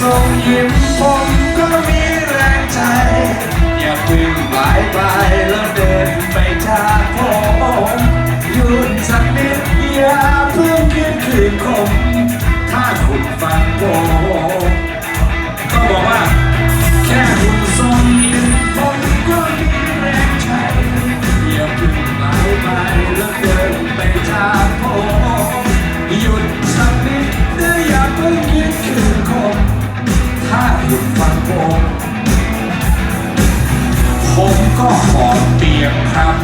ทรงยิ้มผมก็มีแรงใจ อย่าพึ่งบายไปแล้วเดินไป ถ้าคุดฟังผมผมก็หอบเปียกครับ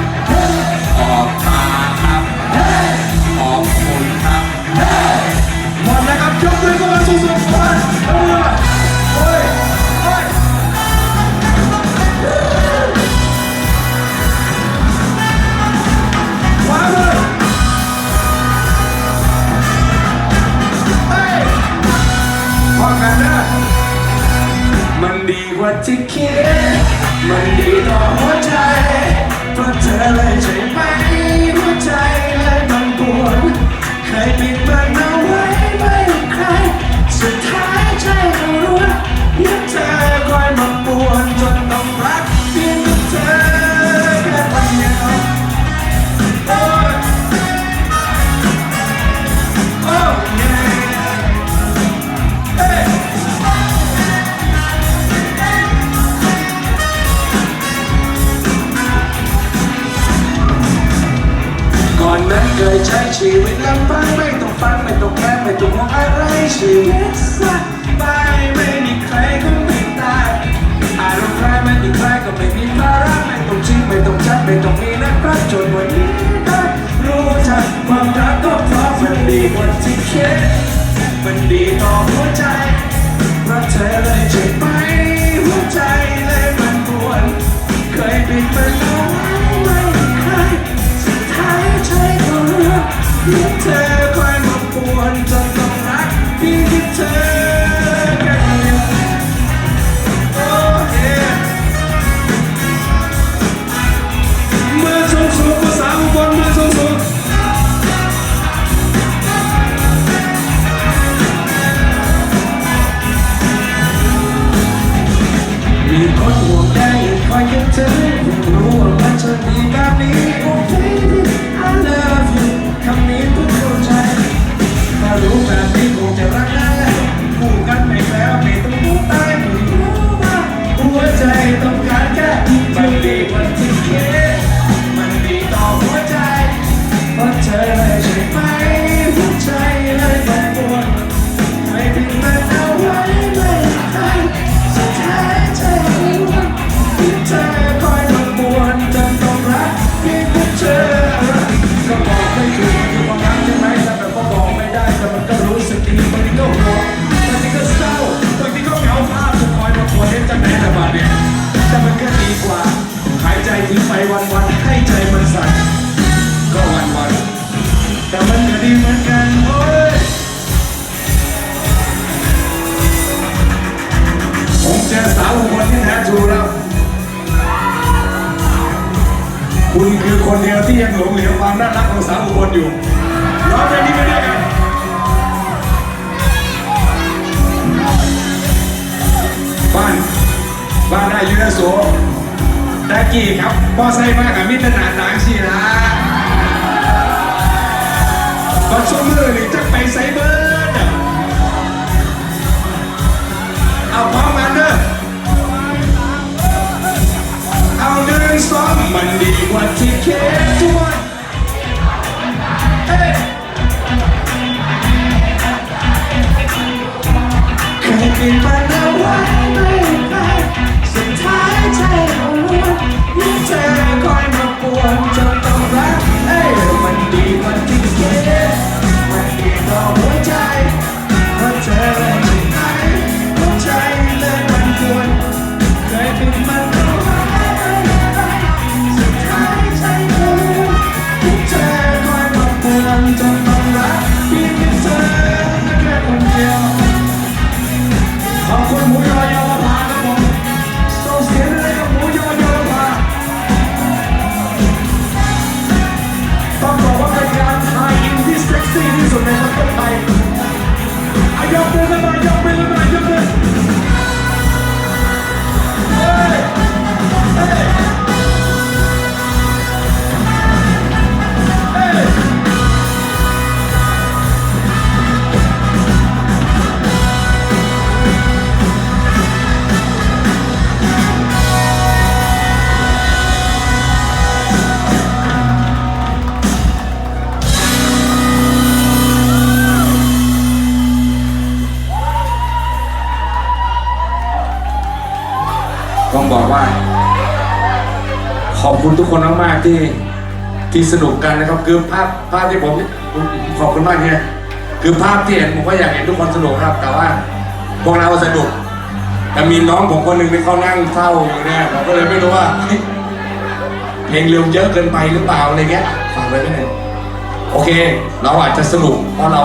ที่คิด มันดีต่อหัวใจเพราะเธอเลยใช่ไหมหัวใจเลยต้องปวดเคยปิดมันเอาไว้ไม่ใคร สุดท้ายใจเรารู้ยังเธอ อนนั้นเคยใช้ชีวิตลำพังไม่ต้องฟังไม่ต้องแคร์ไม่ต้องห่วงอะไรชีวิตสักไปไม่มีใครก็ไม่ตายอารมณ์ใครไม่มีใครก็ไม่มีภาระไม่ต้องชิงไม่ต้องชัดไม่ต้องมีนะครับจนวันนี้ได้รู้จักความรักก็เพราะมันดีกว่าที่คิดมันดีต่อหัวใจันดีกว่า หายใจทิ้งไปวันๆให้ใจมันสั่นก็วันๆแต่มันก็ดีเหมือนกันโอ้ยผมเจอสาวคนที่แท้ทรูแล้ว คุณคือคนเดียวที่ยังหลงเหลือความน่ารักของสาวอุบลอยู่ร้องเพลงนี้ไปด้วย บ้านนายยูเนโสตะกี้ครับพอใส่มากกับมิตรนาต่างสินะบัดช่วงมือนี่จะไปใส่เบิร์เอาพร้อมกันเด้อเอาหนึ่งสองมันดีกว่าที่เคิดทุกวันเอ้ยเคยกินมันเอาไว้ บอกว่า ขอบคุณทุกคนมากๆที่ที่สนุกกันนะครับ คือภาพภาพที่ผมขอบคุณมากเนี่ยคือภาพที่เห็นผมก็อยากเห็นทุกคนสนุกครับ แต่ว่าพวกเราสนุกแต่มีน้องผมคนหนึ่งที่เขานั่งเศร้าอยู่เนี่ยผมก็เลยไม่รู้ว่าเพลงเร็วเยอะเกินไปหรือเปล่าอะไรเงี้ยฟังไว้ไม่ได้โอเค เราอาจจะสนุกเพราะเรา